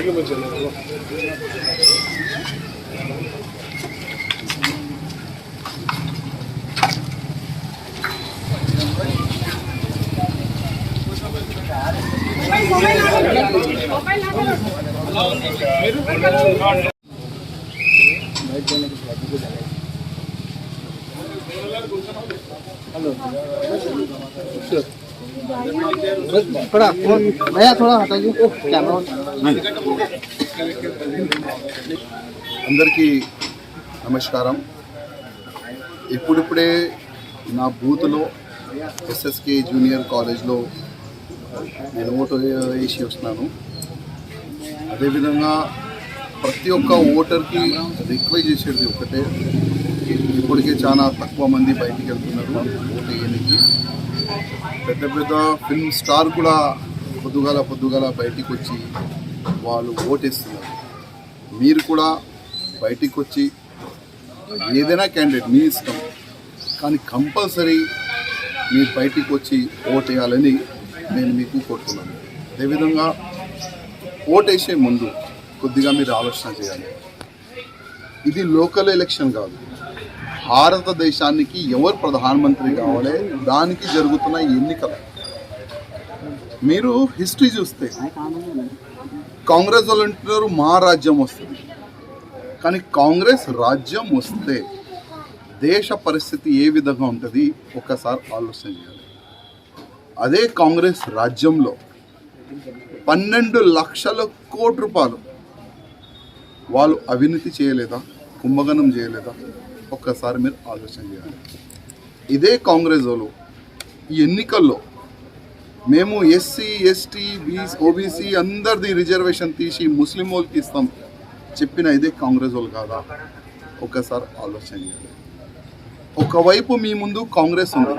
मिल सेर, यह felt इपन एा this the टot, प्सरब लडिल सेर, अलो थोड़ा फोन भैया थोड़ा हटाइए कैमरा అందరికీ నమస్కారం ఇప్పుడిప్పుడే నా బూత్లో ఎస్ఎస్కే జూనియర్ కాలేజ్లో నేను ఓటు వేసి వస్తున్నాను అదేవిధంగా ప్రతి ఒక్క ఓటర్కి రిక్వెస్ట్ చేసేది ఒకటే ఇప్పటికే చాలా తక్కువ మంది బయటికి వెళ్తున్నారు ఓటు వేయడానికి పెద్ద పెద్ద ఫిల్మ్ స్టార్ కూడా పొద్దుగాల పొద్దుగాల బయటికి వచ్చి వాళ్ళు ఓటేస్తున్నారు. మీరు కూడా బయటికి వచ్చి ఏదైనా క్యాండిడేట్ మీ ఇష్టం కానీ కంపల్సరీ మీరు బయటికి వచ్చి ఓటేయాలని నేను మీకు కోరుతున్నాను. అదేవిధంగా ఓటేసే ముందు కొద్దిగా మీరు ఆలోచన చేయాలి. ఇది లోకల్ ఎలక్షన్ కాదు. భారతదేశానికి ఎవరు ప్రధానమంత్రి కావాలి? దానికి జరుగుతున్న ఎన్నికలు. మీరు హిస్టరీ చూస్తే కాంగ్రెస్ వాళ్ళు అంటున్నారు మా రాజ్యం వస్తుంది కానీ కాంగ్రెస్ రాజ్యం వస్తే దేశ పరిస్థితి ఏ విధంగా ఉంటుంది? ఒక్కసారి ఆలోచన చేయాలి. అదే కాంగ్రెస్ రాజ్యంలో పన్నెండు లక్షల కోటి రూపాయలు వాళ్ళు అవినీతి చేయలేదా? కుంభగణం చేయలేదా? ఒక్కసారి మీరు ఆలోచన చేయాలి. ఇదే కాంగ్రెస్ వాళ్ళు ఈ ఎన్నికల్లో మేము ఎస్సీ ఎస్టీ బీసీ ఓబీసీ అందరిది రిజర్వేషన్ తీసి ముస్లిం వాళ్ళకి ఇస్తాం. చెప్పిన ఇదే కాంగ్రెస్ వాళ్ళు కాదా? ఒక్కసారి ఆలోచన చేయాలి. ఒకవైపు మీ ముందు కాంగ్రెస్ ఉంది.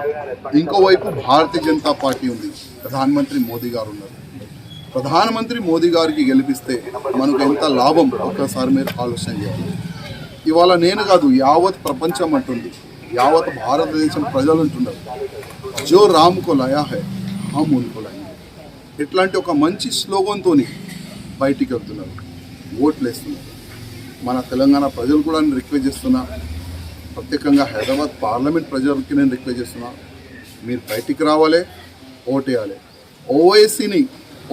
ఇంకోవైపు భారతీయ జనతా పార్టీ ఉంది. ప్రధానమంత్రి మోదీ గారు ఉన్నారు. ప్రధానమంత్రి మోదీ గారికి గెలిపిస్తే మనకు ఎంత లాభం? ఒక్కసారి మీరు ఆలోచన చేయాలి. ఇవాళ నేను కాదు యావత్ ప్రపంచం అంటుంది. యావత్ భారతదేశం ప్రజలు అంటున్నారు. జో రామ్ కో లయా హై హమ్ ఉన్కో లయా ఇట్లాంటి ఒక మంచి స్లోగన్తో బయటికి వెళ్తున్నారు ఓట్లు వేస్తున్నారు. మన తెలంగాణ ప్రజలు కూడా నేను రిక్వెస్ట్ చేస్తున్నా. ప్రత్యేకంగా హైదరాబాద్ పార్లమెంట్ ప్రజలకి నేను రిక్వెస్ట్ చేస్తున్నా. మీరు బయటికి రావాలి ఓటేయాలి. ఓవైసీని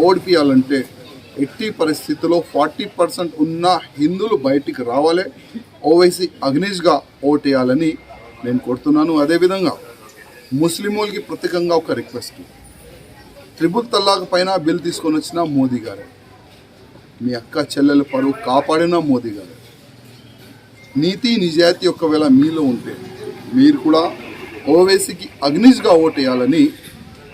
ఓడిపియాలంటే ఎట్టి పరిస్థితుల్లో ఫార్టీ పర్సెంట్ ఉన్న హిందువులు బయటికి రావాలి. ఓవైసీ అగ్నిష్గా ఓటేయాలని నేను కొడుతున్నాను అదేవిధంగా ముస్లిం వాళ్ళకి ప్రత్యేకంగా ఒక రిక్వెస్ట్. త్రిబుల్ తల్లాక్ పైన బిల్ తీసుకొని వచ్చిన మోదీ గారే మీ అక్క చెల్లెల పరువు కాపాడిన మోదీ గారే. నీతి నిజాయితీ ఒకవేళ మీలో ఉంటే మీరు కూడా ఓవైసీకి అగ్నిష్గా ఓటేయాలని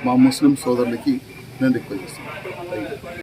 మా ముస్లిం సోదరులకి నేను రిక్వెస్ట్ చేస్తున్నాను.